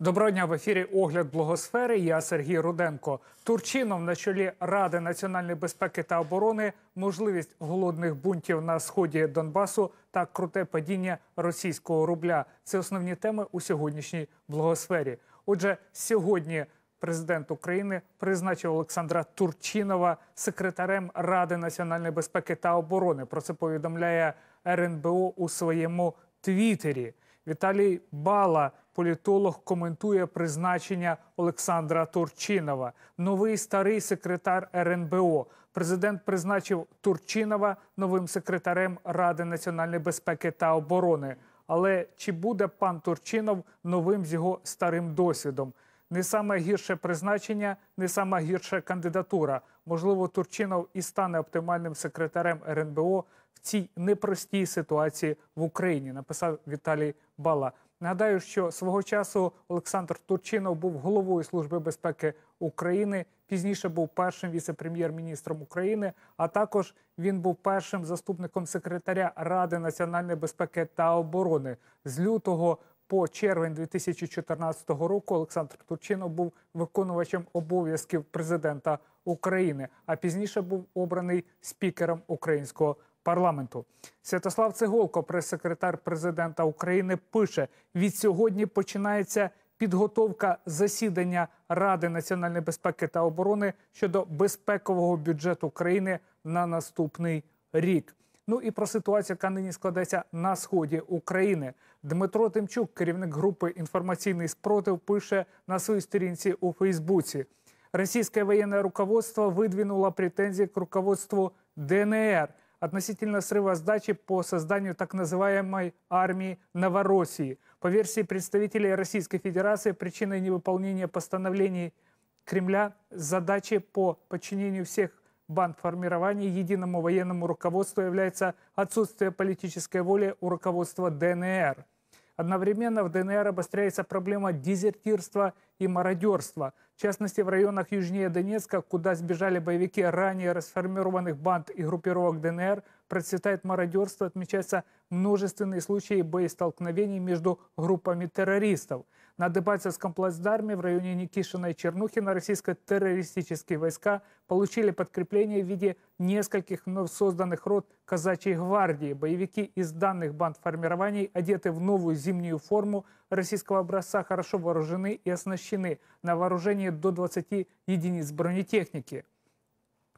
Доброго дня в ефірі Огляд Благосфери. Я Сергій Руденко. Турчинов на чолі Ради національної безпеки та оборони, можливість голодних бунтів на сході Донбасу та круте падіння російського рубля. Це основні теми у сьогоднішній благосфері. Отже, сьогодні президент України призначив Олександра Турчинова секретарем Ради національної безпеки та оборони. Про це повідомляє РНБО у своєму твіттері. Віталій Бала, політолог, коментує призначення Олександра Турчинова. Новий старий секретар РНБО. Президент призначив Турчинова новим секретарем Ради національної безпеки та оборони. Але чи буде пан Турчинов новим з його старим досвідом? Не саме гірше призначення, не сама гірша кандидатура. Можливо, Турчинов і стане оптимальним секретарем РНБО в цій непростій ситуації в Україні. Написав Віталій Бала. Нагадаю, що свого часу Олександр Турчинов був головою Служби безпеки України. Пізніше був першим віце-прем'єр-міністром України. А також він був першим заступником секретаря Ради національної безпеки та оборони з лютого по червень 2014 року Олександр Турчинов був виконувачем обов'язків президента України, а пізніше був обраний спікером українського парламенту. Святослав Цеголко, прес-секретар президента України, пише: від сьогодні починається підготовка засідання Ради національної безпеки та оборони щодо безпекового бюджету країни на наступний рік. Ну і про ситуацію, яка нині складається на сході України. Дмитро Тимчук, керівник групи інформаційний спротив, пише на своїй сторінці у Фейсбуці. Российское военное руководство выдвинуло претензии к руководству ДНР относительно срыва сдачи по созданию так называемой армии Новороссии. По версии представителей Российской Федерации, причиной невыполнения постановлений Кремля задачи по подчинению всех бандформирований единому военному руководству является отсутствие политической воли у руководства ДНР. Одновременно в ДНР обостряется проблема дезертирства и мародерства. В частности, в районах южнее Донецка, куда сбежали боевики ранее расформированных банд и группировок ДНР, процветает мародерство, отмечаются множественные случаи боестолкновений между группами террористов. На Дебальцевском плацдарме в районе Никишина и Чернухина российско-террористические войска получили подкрепление в виде нескольких вновь созданных рот казачьей гвардии. Боевики из данных банд формирований одеты в новую зимнюю форму российского образца, хорошо вооружены и оснащены на вооружении до 20 единиц бронетехники.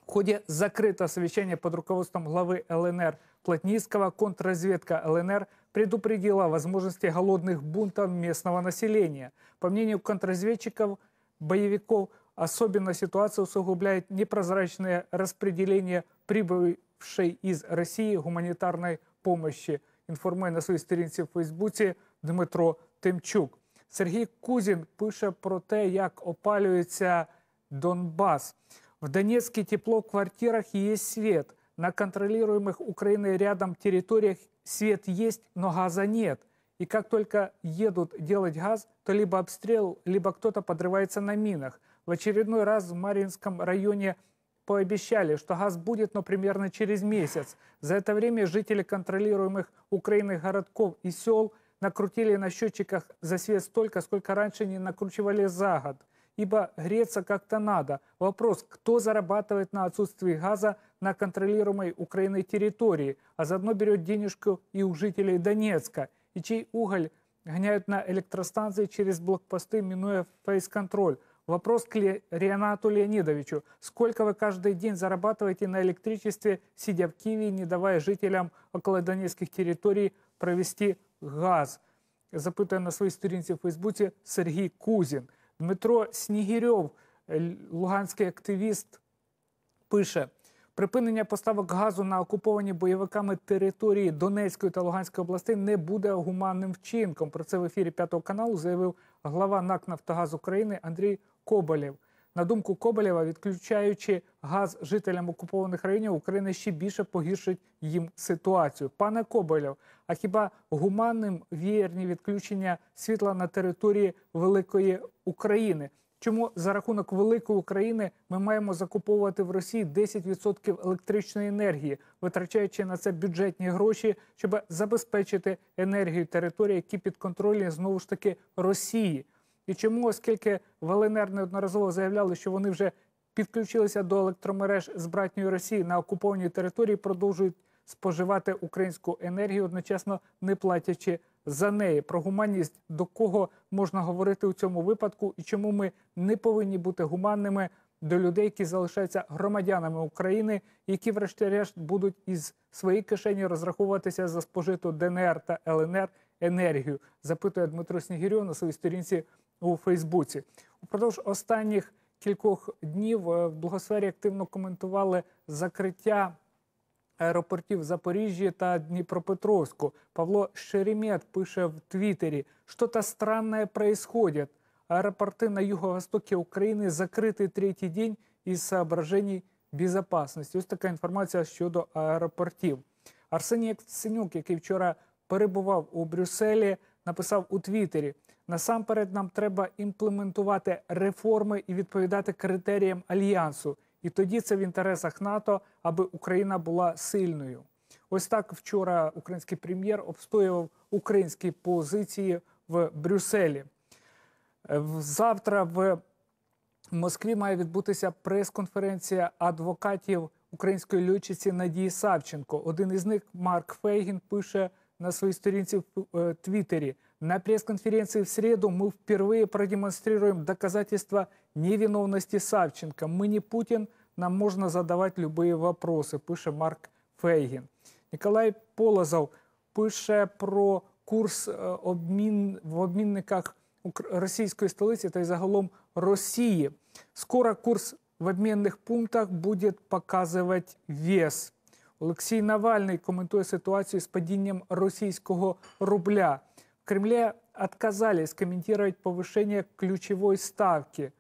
В ходе закрытого совещания под руководством главы ЛНР Плотницкого контрразведка ЛНР предупредила о возможности голодных бунтов местного населения. По мнению контрразведчиков, боевиков, особенно ситуацию усугубляет непрозрачное распределение прибывшей из России гуманитарной помощи. Інформує на своїй сторінці в Фейсбуці Дмитро Тимчук. Сергій Кузін пише про те, як опалюється Донбас. В Донецке тепло в квартирах и есть свет. На контролируемых Украиной рядом территориях свет есть, но газа нет. И как только едут делать газ, то либо обстрел, либо кто-то подрывается на минах. В очередной раз в Маринском районе пообещали, что газ будет, но примерно через месяц. За это время жители контролируемых Украиной городков и сел накрутили на счетчиках за свет столько, сколько раньше не накручивали за год Ибо греться как-то надо. Вопрос, кто зарабатывает на отсутствии газа на контролируемой Украиной территории, а заодно берет денежку и у жителей Донецка, и чей уголь гоняют на электростанции через блокпосты, минуя фейс-контроль. Вопрос к Ле- Ренату Леонидовичу. Сколько вы каждый день зарабатываете на электричестве, сидя в Киеве, не давая жителям около донецких территорий провести газ? Запитує на своїй сторінці в Фейсбуці Сергій Кузін. Дмитро Снігірьов, е, луганський активіст, пише: припинення поставок газу на окуповані бойовиками території Донецької та Луганської областей не буде гуманним вчинком. Про це в ефірі п'ятого каналу заявив глава НАК Нафтогаз України Андрій Коболєв. На думку Коболєва, відключаючи газ жителям окупованих районів, Україна ще більше погіршить їм ситуацію. Пане Коболєв, а хіба гуманним вієрні відключення світла на території великої України? Чому за рахунок великої України ми маємо закуповувати в Росії 10% електричної енергії, витрачаючи на це бюджетні гроші, щоб забезпечити енергію території, які підконтрольні знову ж таки Росії? І чому, оскільки в ЛНР неодноразово заявляли, що вони вже підключилися до електромереж з братньої Росії на окупованій території, продовжують споживати українську енергію, одночасно не платячи за неї. Про гуманність до кого можна говорити у цьому випадку, і чому ми не повинні бути гуманними до людей, які залишаються громадянами України, які, врешті-решт, будуть із своєї кишені розраховуватися за спожиту ДНР та ЛНР енергію, запитує Дмитро Снігірьов на своїй сторінці у Фейсбуці. Упродовж останніх кількох днів е, в благосфері активно коментували закриття аеропортів в Запоріжжі та Дніпропетровську. Павло Шеремет пише в Твіттері, что-то странное происходит. Аэропорты на юго-востоке України закриті третій день із соображений безопасности. Ось така інформація щодо аеропортів. Арсеній Яценюк, який вчора перебував у Брюсселі, написав у Твіттері: насамперед нам треба імплементувати реформи і відповідати критеріям альянсу. І тоді це в інтересах НАТО, аби Україна була сильною. Ось так вчора український прем'єр обстоював українські позиції в Брюсселі. Е, Завтра в Москві має відбутися прес-конференція адвокатів української льотчиці Надії Савченко. Один із них, Марк Фейгін, пише на своїй сторінці в е, Твіттері. На пресс-конференции в среду мы впервые продемонстрируем доказательства невиновности Савченко. Мы не Путин, нам можно задавать любые вопросы, пише Марк Фейгін. Ніколай Полозов пише про курс е, обмін в обмінниках Ук- російської столиці та й загалом Росії. Скоро курс в обмінних пунктах буде показувати вес. Олексій Навальний коментує ситуацію з падінням російського рубля. В Кремлі отказались комментировать повышение ключевой ставки.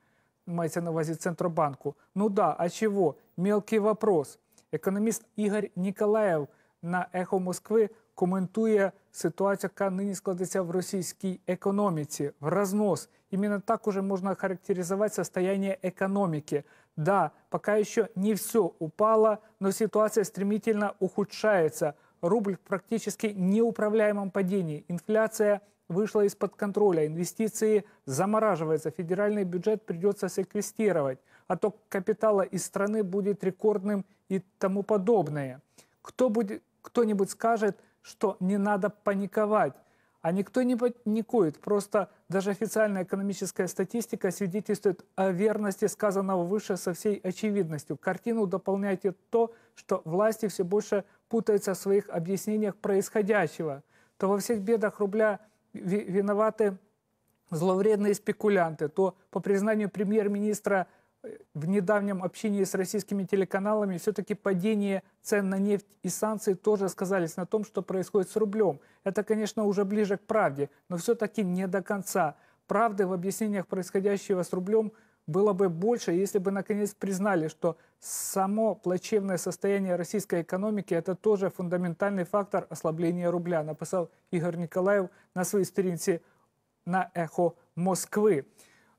Мається на увазі Центробанку. Ну да, а чего? Мелкий вопрос. Економіст Ігор Ніколаєв на Ехо Москви коментує ситуацію, яка нині складеться в російській економіці, в разнос. Именно так уже можно характеризовать состояние экономики. Да, пока еще не все упало, но ситуация стремительно ухудшается. Рубль в практически неуправляемом падении. Инфляция вышла из-под контроля, инвестиции замораживаются, федеральный бюджет придется секвестировать, отток капитала из страны будет рекордным и тому подобное. Кто будет, кто-нибудь скажет, что не надо паниковать, а никто не паникует. Просто даже официальная экономическая статистика свидетельствует о верности сказанного выше со всей очевидностью. Картину дополняйте то, что власти все больше путаются в своих объяснениях происходящего. То во всех бедах рубля ви- виноваты зловредные спекулянты, то по признанию премьер-министра в недавнем общении с российскими телеканалами все-таки падение цен на нефть и санкции тоже сказались на том, что происходит с рублем. Это, конечно, уже ближе к правде, но все-таки не до конца. Правды в объяснениях происходящего с рублем было бы больше, если бы наконец признали, что само плачевное состояние российской экономики – это тоже фундаментальный фактор ослабления рубля, написал Игорь Николаев на своей сторінці на ехо Москви.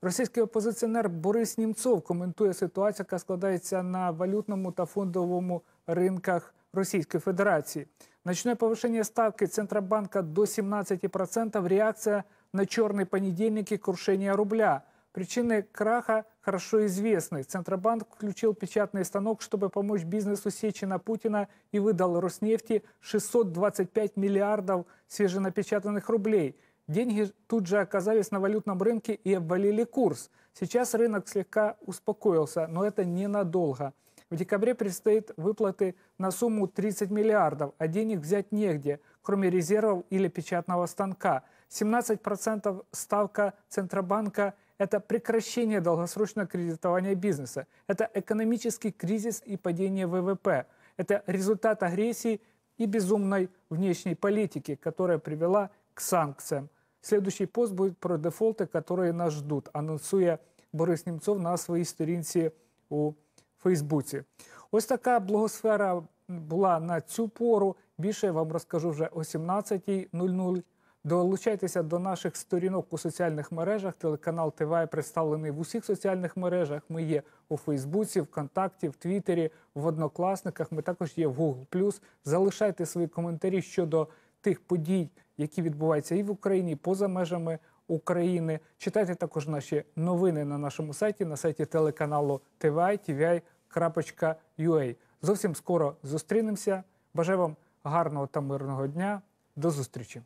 Російський опозиціонер Борис Німцов коментує ситуацію, яка складається на валютному та фондовому ринках Російської Федерації. Ночное повышение ставки Центробанка до 17% – реакция на черный понедельник и крушение рубля. Причины краха хорошо известны. Центробанк включил печатный станок, чтобы помочь бизнесу Сечина Путина и выдал Роснефти 625 миллиардов свеженапечатанных рублей. Деньги тут же оказались на валютном рынке и обвалили курс. Сейчас рынок слегка успокоился, но это ненадолго. В декабре предстоит выплаты на сумму 30 миллиардов, а денег взять негде, кроме резервов или печатного станка. 17% ставка Центробанка – это прекращение долгосрочного кредитования бизнеса. Это экономический кризис и падение ВВП. Это результат агрессии и безумной внешней политики, которая привела к санкциям. Следующий пост будет про дефолты, которые нас ждут, анонсує Борис Німцов на своїй сторінці у Фейсбуці. Ось така блогосфера була на цю пору. Більше я вам розкажу вже о 17.00. Долучайтеся до наших сторінок у соціальних мережах. Телеканал ТВ представлений в усіх соціальних мережах. Ми є у Фейсбуці, ВКонтакті, в Твіттері, в Однокласниках. Ми також є в Google+. Залишайте свої коментарі щодо тих подій, які відбуваються і в Україні, і поза межами України. Читайте також наші новини на нашому сайті, на сайті телеканалу TVI, tvi.ua. Зовсім скоро зустрінемося. Бажаю вам гарного та мирного дня. До зустрічі.